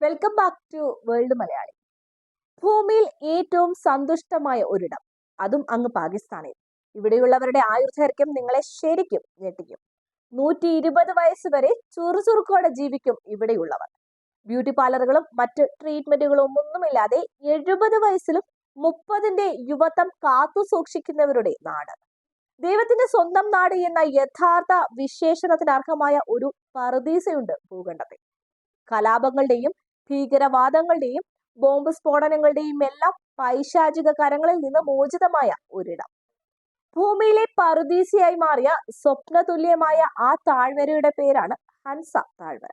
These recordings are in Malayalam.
Welcome back to world Malayali ഭൂമിയിൽ ഏറ്റവും സന്തുഷ്ടമായ ഒരിടം അതും അങ്ങ് പാകിസ്ഥാനിൽ. ഇവിടെയുള്ളവരുടെ ആയുർദൈർഘ്യം നിങ്ങളെ ശരിക്കും ഞെട്ടിക്കും. നൂറ്റി ഇരുപത് വയസ്സ് വരെ ചുറുചുറുക്കോടെ ജീവിക്കും ഇവിടെയുള്ളവർ. ബ്യൂട്ടി പാർലറുകളും മറ്റ് ട്രീറ്റ്മെന്റുകളും ഒന്നുമില്ലാതെ എഴുപത് വയസ്സിലും മുപ്പതിന്റെ യുവത്വം കാത്തു സൂക്ഷിക്കുന്നവരുടെ നാട്. ദൈവത്തിന്റെ സ്വന്തം നാട് എന്ന യഥാർത്ഥ വിശേഷണത്തിന് അർഹമായ ഒരു പറുദീസയുണ്ട് ഭൂഖണ്ഡത്തിൽ. കലാപങ്ങളുടെയും ഭീകരവാദങ്ങളുടെയും ബോംബ് സ്ഫോടനങ്ങളുടെയും എല്ലാം പൈശാചിക കരങ്ങളിൽ നിന്ന് മോചിതമായ ഒരിടം. ഭൂമിയിലെ പറുദീസിയായി മാറിയ സ്വപ്നതുല്യമായ ആ താഴ്വരയുടെ പേരാണ് ഹൻസ താഴ്വര.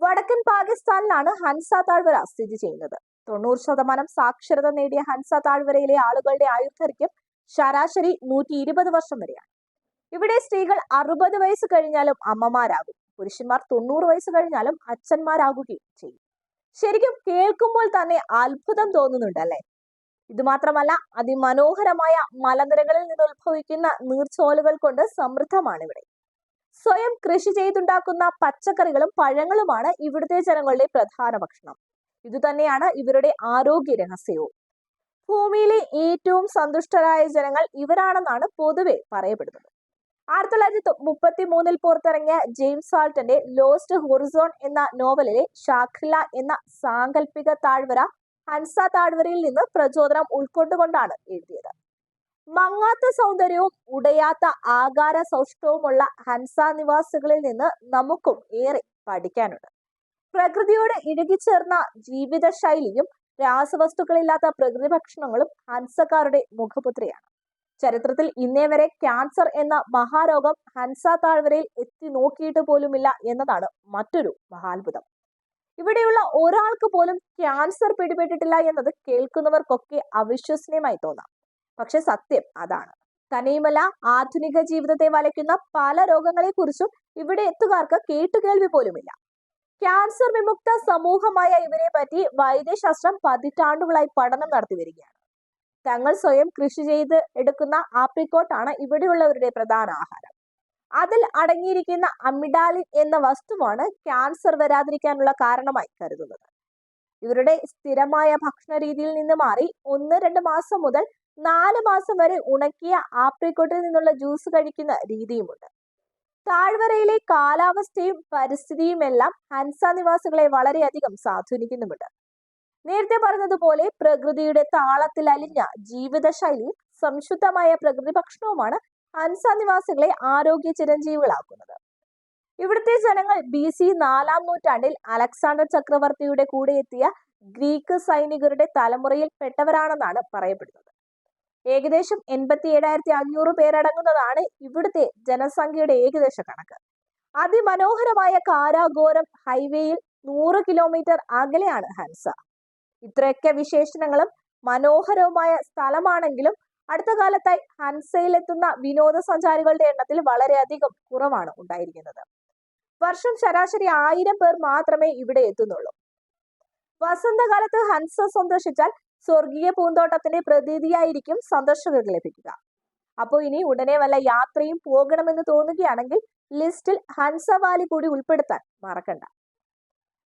വടക്കൻ പാകിസ്ഥാനിലാണ് ഹൻസ താഴ്വര സ്ഥിതി ചെയ്യുന്നത്. തൊണ്ണൂറ് ശതമാനം സാക്ഷരത നേടിയ ഹൻസ താഴ്വരയിലെ ആളുകളുടെ ആയുർദൈർഘ്യം ശരാശരി നൂറ്റി ഇരുപത് വർഷം വരെയാണ്. ഇവിടെ സ്ത്രീകൾ അറുപത് വയസ്സ് കഴിഞ്ഞാലും അമ്മമാരാകും. പുരുഷന്മാർ തൊണ്ണൂറ് വയസ്സ് കഴിഞ്ഞാലും അച്ഛന്മാരാകുകയും ചെയ്യും. ശരിക്കും കേൾക്കുമ്പോൾ തന്നെ അത്ഭുതം തോന്നുന്നുണ്ട് അല്ലെ? ഇത് മാത്രമല്ല അതിമനോഹരമായ മലനിരകളിൽ നിന്ന് ഉത്ഭവിക്കുന്ന നീർച്ചോലുകൾ കൊണ്ട് സമൃദ്ധമാണ് ഇവിടെ സ്വയം കൃഷി ചെയ്തുണ്ടാക്കുന്ന പച്ചക്കറികളും പഴങ്ങളുമാണ് ഇവിടുത്തെ ജനങ്ങളുടെ പ്രധാന ഭക്ഷണം. ഇതുതന്നെയാണ് ഇവരുടെ ആരോഗ്യ രഹസ്യവും. ഭൂമിയിലെ ഏറ്റവും സന്തുഷ്ടരായ ജനങ്ങൾ ഇവരാണെന്നാണ് പൊതുവെ പറയപ്പെടുന്നത്. ആയിരത്തി തൊള്ളായിരത്തി മുപ്പത്തി മൂന്നിൽ പുറത്തിറങ്ങിയ ജെയിംസ് സാൾട്ടന്റെ ലോസ്റ്റ് ഹൊറിസോൺ എന്ന നോവലിലെ ഷാഖ്ല എന്ന സാങ്കല്പിക താഴ്വര ഹൻസ താഴ്വരയിൽ നിന്ന് പ്രചോദനം ഉൾക്കൊണ്ടുകൊണ്ടാണ് എഴുതിയത്. മങ്ങാത്ത സൗന്ദര്യവും ഉടയാത്ത ആകാര സൗഷ്ടവുമുള്ള ഹൻസ നിവാസികളിൽ നിന്ന് നമുക്കും ഏറെ പഠിക്കാനുണ്ട്. പ്രകൃതിയോട് ഇഴുകിച്ചേർന്ന ജീവിത ശൈലിയും രാസവസ്തുക്കളില്ലാത്ത പ്രകൃതി ഭക്ഷണങ്ങളും ഹൻസക്കാരുടെ മുഖപുത്രയാണ്. ചരിത്രത്തിൽ ഇന്നേ വരെ ക്യാൻസർ എന്ന മഹാരോഗം ഹൻസ താഴ്വരയിൽ എത്തി നോക്കിയിട്ട് പോലുമില്ല എന്നതാണ് മറ്റൊരു മഹാത്ഭുതം. ഇവിടെയുള്ള ഒരാൾക്ക് പോലും ക്യാൻസർ പിടിപെട്ടിട്ടില്ല എന്നത് കേൾക്കുന്നവർക്കൊക്കെ അവിശ്വസനീയമായി തോന്നാം. പക്ഷെ സത്യം അതാണ്. തനിയുമല്ല ആധുനിക ജീവിതത്തെ വലയ്ക്കുന്ന പല രോഗങ്ങളെക്കുറിച്ചും ഇവിടെ എത്തുകാർക്ക് കേട്ടുകേൾവി പോലുമില്ല. ക്യാൻസർ വിമുക്ത സമൂഹമായ ഇവരെ പറ്റി വൈദ്യശാസ്ത്രം പതിറ്റാണ്ടുകളായി പഠനം നടത്തി വരികയാണ്. തങ്ങൾ സ്വയം കൃഷി ചെയ്ത് എടുക്കുന്ന ആപ്രിക്കോട്ടാണ് ഇവിടെയുള്ളവരുടെ പ്രധാന ആഹാരം. അതിൽ അടങ്ങിയിരിക്കുന്ന അമിഡാലിൻ എന്ന വസ്തുവാണ് ക്യാൻസർ വരാതിരിക്കാനുള്ള കാരണമായി കരുതുന്നത്. ഇവരുടെ സ്ഥിരമായ ഭക്ഷണ രീതിയിൽ നിന്ന് മാറി ഒന്ന് രണ്ട് മാസം മുതൽ നാല് മാസം വരെ ഉണക്കിയ ആപ്രിക്കോട്ടിൽ നിന്നുള്ള ജ്യൂസ് കഴിക്കുന്ന രീതിയുമുണ്ട്. താഴ്വരയിലെ കാലാവസ്ഥയും പരിസ്ഥിതിയും എല്ലാം ഹൻസ നിവാസികളെ വളരെയധികം സ്വാധീനിക്കുന്നുമുണ്ട്. നേരത്തെ പറഞ്ഞതുപോലെ പ്രകൃതിയുടെ താളത്തിൽ അലിഞ്ഞ ജീവിതശൈലി സംശുദ്ധമായ പ്രകൃതി ഭക്ഷണവുമാണ് ഹൻസ നിവാസികളെ ആരോഗ്യ ചിരഞ്ജീവികളാക്കുന്നത്. ഇവിടുത്തെ ജനങ്ങൾ ബി സി നാലാം നൂറ്റാണ്ടിൽ അലക്സാണ്ടർ ചക്രവർത്തിയുടെ കൂടെ എത്തിയ ഗ്രീക്ക് സൈനികരുടെ തലമുറയിൽ പെട്ടവരാണെന്നാണ് പറയപ്പെടുന്നത്. ഏകദേശം എൺപത്തി ഏഴായിരത്തി അഞ്ഞൂറ് പേരടങ്ങുന്നതാണ് ഇവിടുത്തെ ജനസംഖ്യയുടെ ഏകദേശ കണക്ക്. അതിമനോഹരമായ കാരാഗോരം ഹൈവേയിൽ നൂറ് കിലോമീറ്റർ അകലെയാണ് ഹൻസ. ഇത്രയൊക്കെ വിശേഷണങ്ങളും മനോഹരവുമായ സ്ഥലമാണെങ്കിലും അടുത്ത കാലത്തായി ഹൻസയിലെത്തുന്ന വിനോദസഞ്ചാരികളുടെ എണ്ണത്തിൽ വളരെയധികം കുറവാണ് ഉണ്ടായിരിക്കുന്നത്. വർഷം ശരാശരി ആയിരം പേർ മാത്രമേ ഇവിടെ എത്തുന്നുള്ളൂ. വസന്തകാലത്ത് ഹൻസ സന്ദർശിച്ചാൽ സ്വർഗീയ പൂന്തോട്ടത്തിന്റെ പ്രതീതിയായിരിക്കും സന്ദർശകർക്ക് ലഭിക്കുക. അപ്പോൾ ഇനി ഉടനെ വല്ല യാത്രയും പോകണമെന്ന് തോന്നുകയാണെങ്കിൽ ലിസ്റ്റിൽ ഹൻസവാലി കൂടി ഉൾപ്പെടുത്താൻ മറക്കണ്ട.